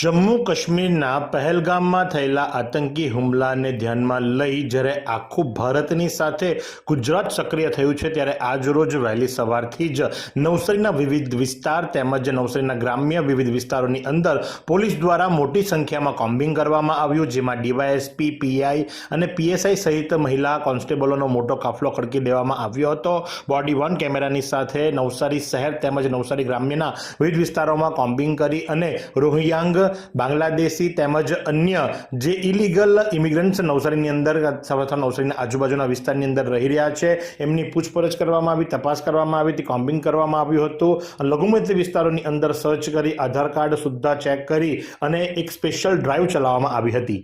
જમ્મુ કાશ્મીરના પહેલગામમાં થયેલા આતંકી હુમલાને ધ્યાનમાં લઈ જ્યારે આખું ભારતની સાથે ગુજરાત સક્રિય થયું છે, ત્યારે આજરોજ વહેલી સવારથી જ નવસારીના વિવિધ વિસ્તાર તેમજ નવસારીના ગ્રામ્ય વિવિધ વિસ્તારોની અંદર પોલીસ દ્વારા મોટી સંખ્યામાં કોમ્બિંગ કરવામાં આવ્યું, જેમાં ડીવાયએસપી, પીઆઈ અને પીએસઆઈ સહિત મહિલા કોન્સ્ટેબલોનો મોટો કાફલો ખડકી દેવામાં આવ્યો હતો. બોડી વન કેમેરાની સાથે નવસારી શહેર તેમજ નવસારી ગ્રામ્યના વિવિધ વિસ્તારોમાં કોમ્બિંગ કરી અને રોહિંગ્યાંગ બાંગ્લાદેશી તેમજ અન્ય જે ઇલીગલ ઇમિગ્રન્ટ્સ નવસારીની અંદર અથવા નવસારીના આજુબાજુના વિસ્તારની અંદર રહી રહ્યા છે. એમની પૂછપરછ કરવામાં આવી, તપાસ કરવામાં આવી હતી કોમ્બિંગ કરવામાં આવ્યું હતું. લઘુમતી વિસ્તારોની અંદર સર્ચ કરી, આધાર કાર્ડ સુદ્ધા ચેક કરી અને એક સ્પેશિયલ ડ્રાઈવ ચલાવવામાં આવી હતી.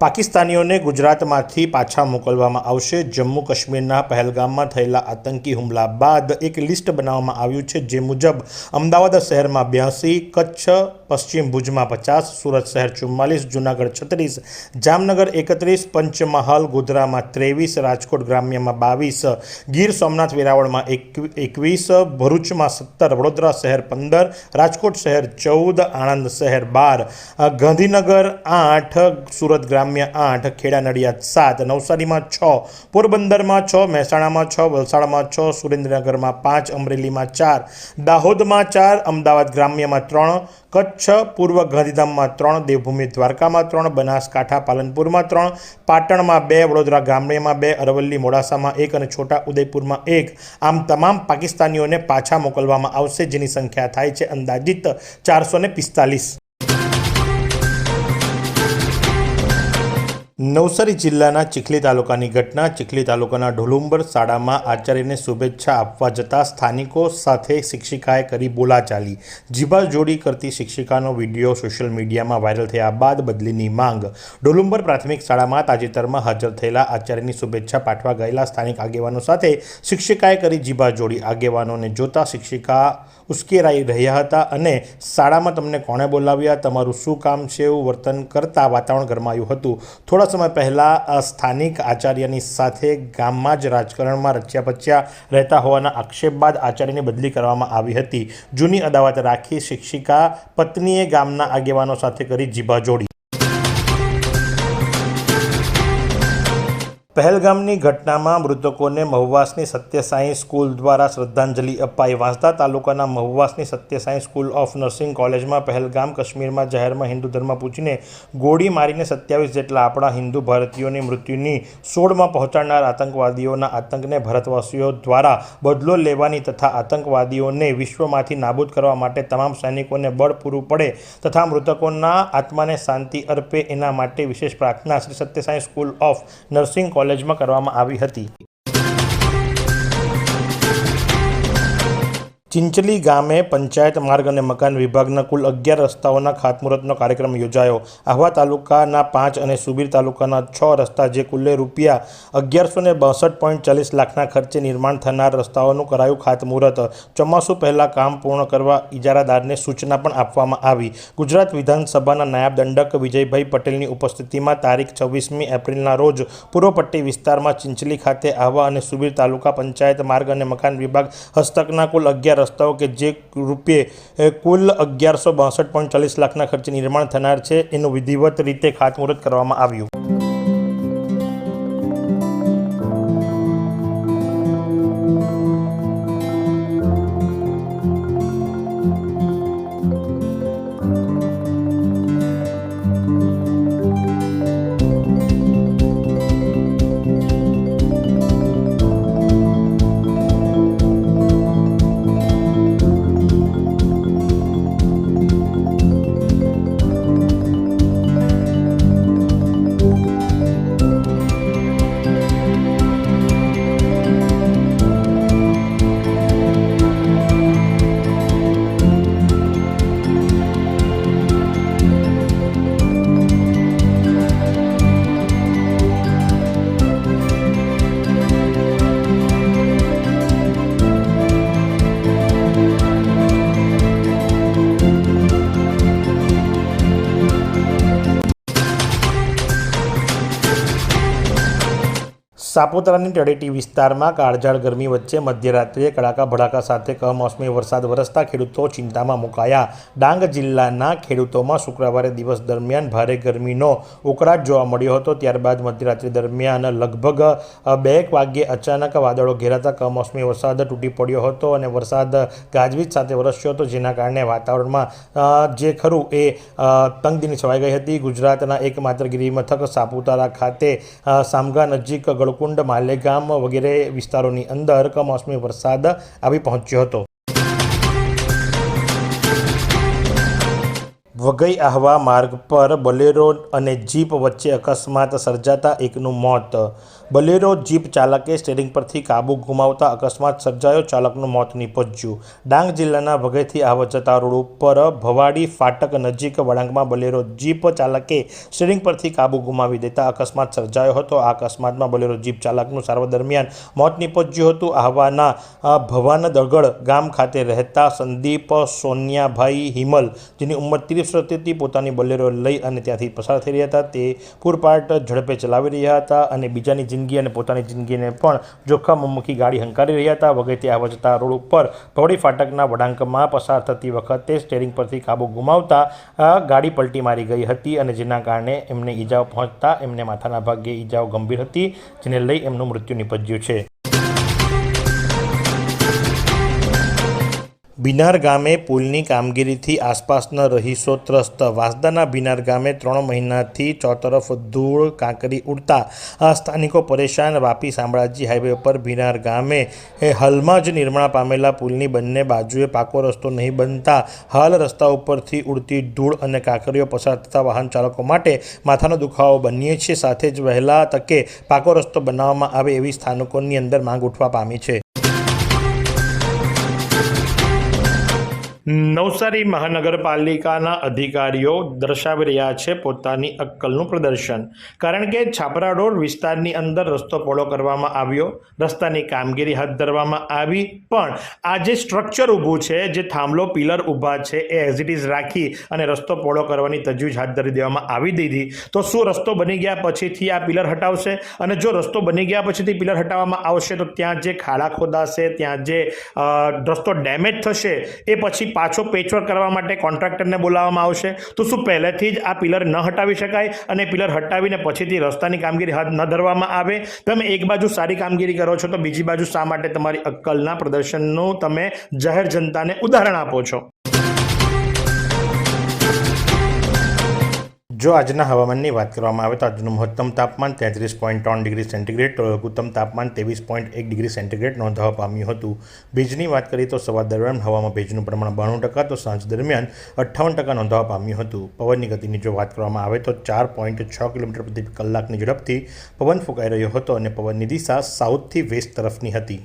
પાકિસ્તાનીઓને ગુજરાતમાંથી પાછા મોકલવામાં આવશે. જમ્મુ કાશ્મીરના પહેલગામમાં થયેલા આતંકી હુમલા બાદ એક લિસ્ટ બનાવવામાં આવ્યું છે, જે મુજબ અમદાવાદ શહેરમાં બ્યાસી, કચ્છ પશ્ચિમ ભુજમાં પચાસ, સુરત શહેર ચુમ્માલીસ, જુનાગઢ છત્રીસ, જામનગર એકત્રીસ, પંચમહાલ ગોધરામાં ત્રેવીસ, રાજકોટ ગ્રામ્યમાં બાવીસ, ગીર સોમનાથ વેરાવળમાં એકવીસ, ભરૂચમાં સત્તર, વડોદરા શહેર પંદર, રાજકોટ શહેર ચૌદ, આણંદ શહેર બાર ગાંધીનગર આઠ, સુરત ગ્રામ્ય આઠ, ખેડા નડિયાદ સાત, નવસારીમાં છ, પોરબંદરમાં છ, મહેસાણામાં છ, વલસાડમાં છ, સુરેન્દ્રનગરમાં પાંચ, અમરેલીમાં ચાર, દાહોદમાં ચાર, અમદાવાદ ગ્રામ્યમાં ત્રણ કચ્છ, પૂર્વ ગાંધીધામમાં ત્રણ, દેવભૂમિ દ્વારકામાં ત્રણ, બનાસકાંઠા, પાલનપુરમાં ત્રણ, પાટણમાં બે, વડોદરા ગામડેમાં બે, અરવલ્લી, મોડાસામાં એક અને છોટા ઉદયપુરમાં એક. આમ તમામ પાકિસ્તાનીઓને પાછા મોકલવામાં આવશે જેની સંખ્યા થાય છે અંદાજિત ચારસો ને પિસ્તાલીસ. નવસારી જિલ્લાના ચીખલી તાલુકાની ઘટના. ચીખલી તાલુકાના ઢોલુંબર શાળામાં આચાર્યને શુભેચ્છા આપવા જતા સ્થાનિકો સાથે શિક્ષિકાએ કરી બોલાચાલી. જીભા જોડી કરતી શિક્ષિકાનો વીડિયો સોશિયલ મીડિયામાં વાયરલ થયા બાદ બદલીની માંગ. ઢોલુંબર પ્રાથમિક શાળામાં તાજેતરમાં હાજર થયેલા આચાર્યની શુભેચ્છા પાઠવા ગયેલા સ્થાનિક આગેવાનો સાથે શિક્ષિકાએ કરી જીભા જોડી. આગેવાનોને જોતા શિક્ષિકા ઉશ્કેરાઈ રહ્યા હતા અને શાળામાં તમને કોણે બોલાવ્યા? તમારું શું કામ છે? એવું વર્તન કરતા વાતાવરણ ગરમાયું હતું. થોડા સમય પહેલાં સ્થાનિક આચાર્યની સાથે ગામમાં જ રાજકારણમાં રચ્યા પચ્યા રહેતા હોવાના આક્ષેપ બાદ આચાર્યની બદલી કરવામાં આવી હતી. જૂની અદાવત રાખી શિક્ષિકા પત્નીએ ગામના આગેવાનો સાથે કરી જીભા જોડી પહેલગામની ઘટનામાં મૃતકોને મહુવાસની સત્યસાઈ સ્કૂલ દ્વારા શ્રદ્ધાંજલિ અપાઈ. વાંસદા તાલુકાના મહુવાસની સત્યસાઈ સ્કૂલ ઓફ નર્સિંગ કોલેજમાં પહેલગામ, કાશ્મીરમાં જાહેરમાં હિન્દુ ધર્મ પૂછીને ગોળી મારીને સત્યાવીસ જેટલા આપણા હિન્દુ ભારતીયોની મૃત્યુની સોળમાં પહોંચાડનાર આતંકવાદીઓના આતંકને ભારતવાસીઓ દ્વારા બદલો લેવાની તથા આતંકવાદીઓને વિશ્વમાંથી નાબૂદ કરવા માટે તમામ સૈનિકોને બળ પૂરું પડે તથા મૃતકોના આત્માને શાંતિ અર્પે એના માટે વિશેષ પ્રાર્થના Shri Satya Sai school of nursing કોલેજમાં કરવામાં આવી હતી. ચિંચલી ગામે પંચાયત માર્ગ અને મકાન વિભાગના કુલ અગિયાર રસ્તાઓના ખાતમુહૂર્તનો કાર્યક્રમ યોજાયો. આહવા તાલુકાના પાંચ અને સુબીર તાલુકાના છ રસ્તા જે કુલ્લે રૂપિયા અગિયારસો ને બાસઠ પોઈન્ટ ચાલીસ લાખના ખર્ચે નિર્માણ થનાર રસ્તાઓનું કરાયું ખાતમુહૂર્ત. ચોમાસું પહેલાં કામ પૂર્ણ કરવા ઇજારાદારને સૂચના પણ આપવામાં આવી. ગુજરાત વિધાનસભાના નાયબ દંડક વિજયભાઈ પટેલની ઉપસ્થિતિમાં તારીખ છવ્વીસમી એપ્રિલના રોજ પૂર્વપટ્ટી વિસ્તારમાં ચિંચલી ખાતે આહવા અને સુબીર તાલુકા પંચાયત માર્ગ અને મકાન વિભાગ હસ્તકના કુલ અગિયાર રસ્તાઓ કે જે રૂપિયે કુલ અગિયારસો બાસઠ પોઈન્ટ લાખના ખર્ચે નિર્માણ થનાર છે, એનું વિધિવત રીતે ખાતમુહૂર્ત કરવામાં આવ્યું. સાપુતારાની તળેટી વિસ્તારમાં કાળઝાળ ગરમી વચ્ચે મધ્યરાત્રિએ કડાકા ભડાકા સાથે કમોસમી વરસાદ વરસતા ખેડૂતો ચિંતામાં મુકાયા. ડાંગ જિલ્લાના ખેડૂતોમાં શુક્રવારે દિવસ દરમિયાન ભારે ગરમીનો ઉકળાટ જોવા મળ્યો હતો. ત્યારબાદ મધ્યરાત્રિ દરમિયાન લગભગ બે એક વાગ્યે અચાનક વાદળો ઘેરાતા કમોસમી વરસાદ તૂટી પડ્યો હતો અને વરસાદ ગાજવીજ સાથે વરસ્યો હતો, જેના કારણે વાતાવરણમાં જે ખરું એ તંગદીની છવાઈ ગઈ હતી. ગુજરાતના એકમાત્ર ગિરિમથક સાપુતારા ખાતે સામગા નજીક ગળકુંડ માલેગામ વગેરે વિસ્તારોની અંદર કમોસમી વરસાદ આવી પહોંચ્યો હતો. વઘઈ આહવા માર્ગ પર બલેરો અને જીપ વચ્ચે અકસ્માત સર્જાતા એકનું મોત. બલેરો જીપ ચાલકે સ્ટેરિંગ પરથી કાબુ ગુમાવતા અકસ્માત સર્જાયો ચાલકનું મોત નિપજ્યું. ડાંગ જિલ્લાના ભગેથી આવવા જતા રોડ ઉપર ભવાડી ફાટક નજીક વળાંકમાં બલેરો જીપ ચાલકે સ્ટેરિંગ પરથી કાબુ ગુમાવી દેતા અકસ્માત સર્જાયો હતો. આ અકસ્માતમાં બલેરો જીપ ચાલકનું સારવાર દરમિયાન મોત નીપજ્યું હતું. આહવાના અ, ભવાન દગડ ગામ ખાતે રહેતા સંદીપ સોનિયાભાઈ હિમલ જેની ઉંમર ત્રીસ હતી પોતાની બલેરો લઈ અને ત્યાંથી પસાર થઈ રહ્યા હતા. તે પૂરપાટ ઝડપે ચલાવી રહ્યા હતા અને બીજાની જિંદગી અને પોતાની જિંદગીને પણ જોખમમાં મૂકી ગાડી હંકારી રહ્યા હતા. વગેરે આવવા જતા રોડ ઉપર ભવડી ફાટકના વળાંકમાં પસાર થતી વખતે સ્ટેરિંગ પરથી કાબુ ગુમાવતા ગાડી પલટી મારી ગઈ હતી અને જેના કારણે એમને ઈજાઓ પહોંચતા એમને માથાના ભાગે ઈજાઓ ગંભીર હતી, જેને લઈ એમનું મૃત્યુ નિપજ્યું છે. બિનાર ગામે પુલની કામગીરીથી આસપાસના રહીશો ત્રસ્ત. વાંસદાના બિનાર ગામે ત્રણ મહિનાથી ચોતરફ ધૂળ કાંકરી ઉડતા આ સ્થાનિકો પરેશાન. વાપી શામળાજી હાઈવે પર બિનાર ગામે હાલમાં જ નિર્માણ પામેલા પુલની બંને બાજુએ પાકો રસ્તો નહીં બનતા હાલ રસ્તા ઉપરથી ઉડતી ધૂળ અને કાંકરીઓ પસાર થતા વાહન ચાલકો માટે માથાનો દુખાવો બનીએ છે સાથે જ વહેલા તકે પાકો રસ્તો બનાવવામાં આવે એવી સ્થાનકોની અંદર માંગ ઉઠવા પામી છે. નવસારી મહાનગરપાલિકાના અધિકારીઓ દર્શાવી રહ્યા છે પોતાની અક્કલનું પ્રદર્શન. કારણ કે છાપરા રોડ વિસ્તારની અંદર રસ્તો પહોળો કરવામાં આવ્યો, રસ્તાની કામગીરી હાથ ધરવામાં આવી, પણ આ જે સ્ટ્રક્ચર ઊભું છે, જે થાંભલો પિલર ઊભા છે, એ એઝ ઇટ ઇઝ રાખી અને રસ્તો પહોળો કરવાની તજવીજ હાથ ધરી દેવામાં આવી દીધી. તો શું રસ્તો બની ગયા પછીથી આ પિલર હટાવશે? અને જો રસ્તો બની ગયા પછીથી પિલર હટાવવામાં આવશે, તો ત્યાં જે ખાડા ખોદાશે, ત્યાં જે રસ્તો ડેમેજ થશે, એ પછી પાછો પેચવર્ક કરવા માટે કોન્ટ્રાક્ટરને બોલાવવામાં આવશે. તો શું પહેલેથી જ આ પિલર ન હટાવી શકાય અને પિલર હટાવીને પછીથી રસ્તાની કામગીરી ન ધરવામાં આવે? તમે એક બાજુ સારી કામગીરી કરો છો તો બીજી બાજુ શા માટે તમારી અક્કલના પ્રદર્શનનું તમે જાહેર જનતાને ઉદાહરણ આપો છો? જો આજના હવામાનની વાત કરવામાં આવે તો આજનું મહત્તમ તાપમાન તેત્રીસ પોઈન્ટ ત્રણ ડિગ્રી સેન્ટીગ્રેડ લઘુત્તમ તાપમાન ત્રેવીસ પોઈન્ટ એક ડિગ્રી સેન્ટીગ્રેડ નોંધવા પામ્યું હતું. ભેજની વાત કરીએ તો સવાર દરમિયાન હવામાં ભેજનું પ્રમાણ બાણું ટકા તો સાંજ દરમિયાન અઠ્ઠાવન ટકા નોંધવા પામ્યું હતું. પવનની ગતિની જો વાત કરવામાં આવે તો ચાર પોઈન્ટ છ કિલોમીટર પ્રતિ કલાકની ઝડપથી પવન ફૂંકાઈ રહ્યો હતો અને પવનની દિશા સાઉથથી વેસ્ટ તરફની હતી.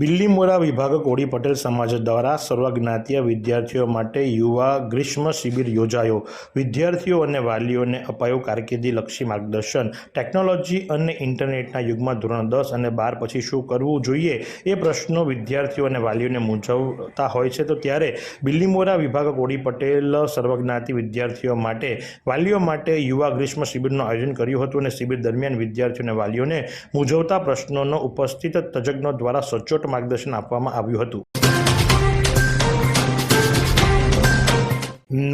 Bilimora વિભાગ કોળી પટેલ સમાજ દ્વારા સર્વજ્ઞાતીય વિદ્યાર્થીઓ માટે યુવા ગ્રીષ્મ શિબિર યોજાયો. વિદ્યાર્થીઓ અને વાલીઓને અપાયું કારકિર્દીલક્ષી માર્ગદર્શન. ટેકનોલોજી અને ઇન્ટરનેટના યુગમાં ધોરણ દસ અને બાર પછી શું કરવું જોઈએ એ પ્રશ્નો વિદ્યાર્થીઓ અને વાલીઓને મૂંઝવતા હોય છે. તો ત્યારે બિલ્લીમોરા વિભાગ કોળી પટેલ સર્વજ્ઞાતી વિદ્યાર્થીઓ માટે, વાલીઓ માટે યુવા ગ્રીષ્મ શિબિરનું આયોજન કર્યું હતું અને શિબિર દરમિયાન વિદ્યાર્થીઓ અને વાલીઓને મૂંઝવતા પ્રશ્નોનો ઉપસ્થિત તજજ્ઞો દ્વારા સચોટ માર્ગદર્શન આપવામાં આવ્યું હતું.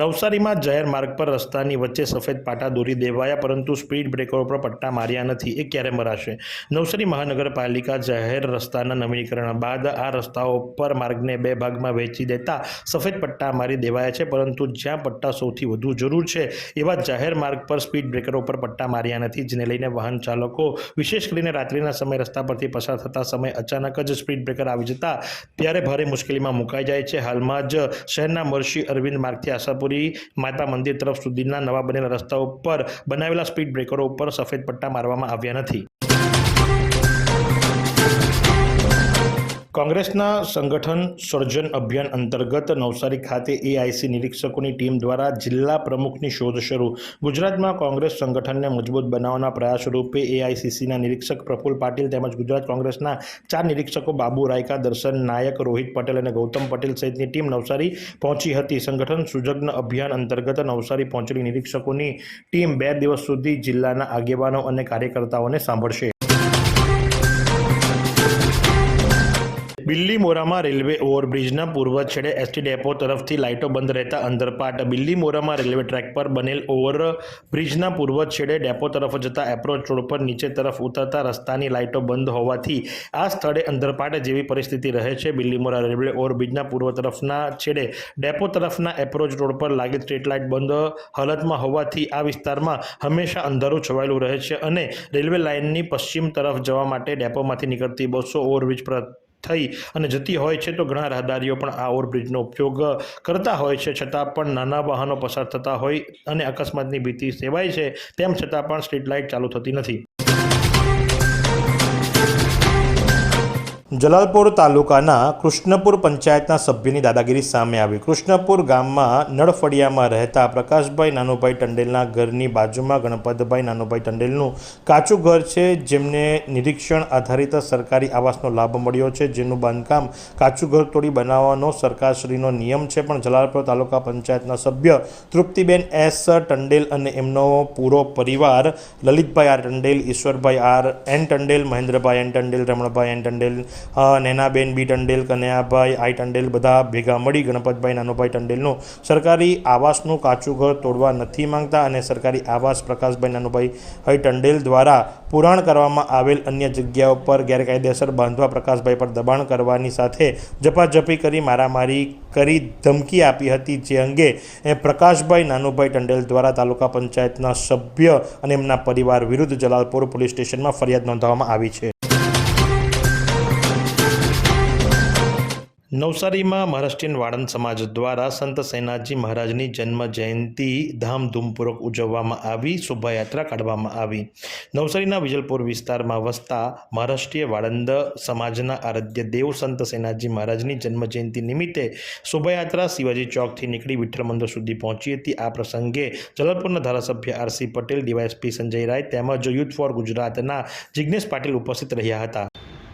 નવસારીમાં જાહેર માર્ગ પર રસ્તાની વચ્ચે સફેદ પાટા દોરી દેવાયા, પરંતુ સ્પીડ બ્રેકર પર પટ્ટા માર્યા નથી. એ ક્યારે મરાશે? નવસારી મહાનગરપાલિકા જાહેર રસ્તાના નવીનીકરણ બાદ આ રસ્તાઓ પર માર્ગને બે ભાગમાં વહેંચી દેતા સફેદ પટ્ટા મારી દેવાયા છે, પરંતુ જ્યાં પટ્ટા સૌથી વધુ જરૂર છે, એવા જાહેર માર્ગ પર સ્પીડ બ્રેકરો પર પટ્ટા માર્યા નથી, જેને લઈને વાહન ચાલકો, વિશેષ કરીને રાત્રિના સમય રસ્તા પરથી પસાર થતા સમય અચાનક જ સ્પીડ બ્રેકર આવી જતા ત્યારે ભારે મુશ્કેલીમાં મુકાઈ જાય છે. હાલમાં જ શહેરના મર્શી અરવિંદ માર્ગથી આશાપુરી માતા મંદિર તરફ સુધીના નવા બનેલા રસ્તાઓ પર બનાવેલા સ્પીડ બ્રેકરો ઉપર સફેદ પટ્ટા મારવામાં આવ્યા નથી. કોંગ્રેસના સંગઠન સર્જન અભિયાન અંતર્ગત નવસારી ખાતે એઆઈસી નિરીક્ષકોની ટીમ દ્વારા જિલ્લા પ્રમુખની શોધ શરૂ. ગુજરાતમાં કોંગ્રેસ સંગઠનને મજબૂત બનાવવાના પ્રયાસ રૂપે એઆઈસીસીના નિરીક્ષક પ્રફુલ પાટીલ તેમજ ગુજરાત કોંગ્રેસના ચાર નિરીક્ષકો બાબુ રાયકા, દર્શન નાયક, રોહિત પટેલ અને ગૌતમ પટેલ સહિતની ટીમ નવસારી પહોંચી હતી. સંગઠન સુજગ્ન અભિયાન અંતર્ગત નવસારી પહોંચેલી નિરીક્ષકોની ટીમ બે દિવસ સુધી જિલ્લાના આગેવાનો અને કાર્યકર્તાઓને સાંભળશે. બિલ્લીમોરામાં રેલવે ઓવરબ્રિજના પૂર્વ છેડે એસટી ડેપો તરફથી લાઇટો બંધ રહેતા અંધરપાટ બિલ્લીમોરામાં રેલવે ટ્રેક પર બનેલ ઓવરબ્રિજના પૂર્વ છેડે ડેપો તરફ જતા એપ્રોચ રોડ પર નીચે તરફ ઉતરતા રસ્તાની લાઇટો બંધ હોવાથી આ સ્થળે અંદરપાટ જેવી પરિસ્થિતિ રહે છે. બિલ્લીમોરા રેલવે ઓવરબ્રિજના પૂર્વ તરફના છેડે ડેપો તરફના એપ્રોચ રોડ પર લાગેલ સ્ટ્રીટ લાઇટ બંધ હાલતમાં હોવાથી આ વિસ્તારમાં હંમેશા અંધારું છવાયેલું રહે છે અને રેલવે લાઇનની પશ્ચિમ તરફ જવા માટે ડેપોમાંથી નીકળતી બસો ઓવરબ્રિજ પર થઈ અને જતી હોય છે તો ઘણા રાહદારીઓ પણ આ ઓવરબ્રિજનો ઉપયોગ કરતા હોય છે. છતાં પણ નાના વાહનો પસાર થતા હોય અને અકસ્માતની ભીતિ સેવાય છે, તેમ છતાં પણ સ્ટ્રીટ લાઇટ ચાલુ થતી નથી. જલાલપુર તાલુકાના કૃષ્ણપુર પંચાયતના સભ્યની દાદાગીરી સામે આવી. કૃષ્ણપુર ગામમાં નળફળિયામાં રહેતા પ્રકાશભાઈ નાનુભાઈ ટંડેલના ઘરની બાજુમાં ગણપતભાઈ નાનુભાઈ ટંડેલનું કાચું ઘર છે, જેમને નિરીક્ષણ આધારિત સરકારી આવાસનો લાભ મળ્યો છે, જેનું બાંધકામ કાચું ઘર તોડી બનાવવાનો સરકારશ્રીનો નિયમ છે, પણ જલાલપુર તાલુકા પંચાયતના સભ્ય તૃપ્તિબેન એસ ટંડેલ અને એમનો પૂરો પરિવાર Lalitbhai R Tandel, Ishwarbhai R N Tandel, Mahendrabhai N Tandel, Ramanbhai N Tandel Nenaben, B Tandel, Kanaiyabhai, I Tandel બધા ભેગા મળી ગણપતભાઈ, નાનુભાઈ ટંડેલનું સરકારી આવાસનું કાચું ઘર તોડવા નથી માંગતા અને સરકારી આવાસ પ્રકાશભાઈ, નાનુભાઈ હઈ ટંડેલ દ્વારા પુરાણ કરવામાં આવેલ અન્ય જગ્યાઓ પર ગેરકાયદેસર બાંધવા પ્રકાશભાઈ પર દબાણ કરવાની સાથે જપાજપી કરી મારામારી કરી ધમકી આપી હતી, જે અંગે પ્રકાશભાઈ, નાનુભાઈ ટંડેલ દ્વારા તાલુકા પંચાયતના સભ્ય અને એમના પરિવાર વિરુદ્ધ જલાલપુર પોલીસ સ્ટેશનમાં ફરિયાદ નોંધવામાં આવી છે. નવસારીમાં મહારાષ્ટ્રીયન વાળંદ સમાજ દ્વારા સંત સેનાજી મહારાજની જન્મ જયંતિ ધામધૂમપૂર્વક ઉજવવામાં આવી, શોભાયાત્રા કાઢવામાં આવી. નવસારીના વિજલપુર વિસ્તારમાં વસતા મહારાષ્ટ્રીય વાળંદ સમાજના આરાધ્ય દેવ સંત સેનાજી મહારાજની જન્મ જયંતિ નિમિત્તે શોભાયાત્રા શિવાજી ચોકથી નીકળી વિઠ્ઠલ મંદિર સુધી પહોંચી હતી. આ પ્રસંગે જલાલપુરના ધારાસભ્ય R C Patel, DYSP Sanjay Rai તેમજ યુથ ફોર ગુજરાતના જિજ્ઞેશ પાટીલ ઉપસ્થિત રહ્યા હતા.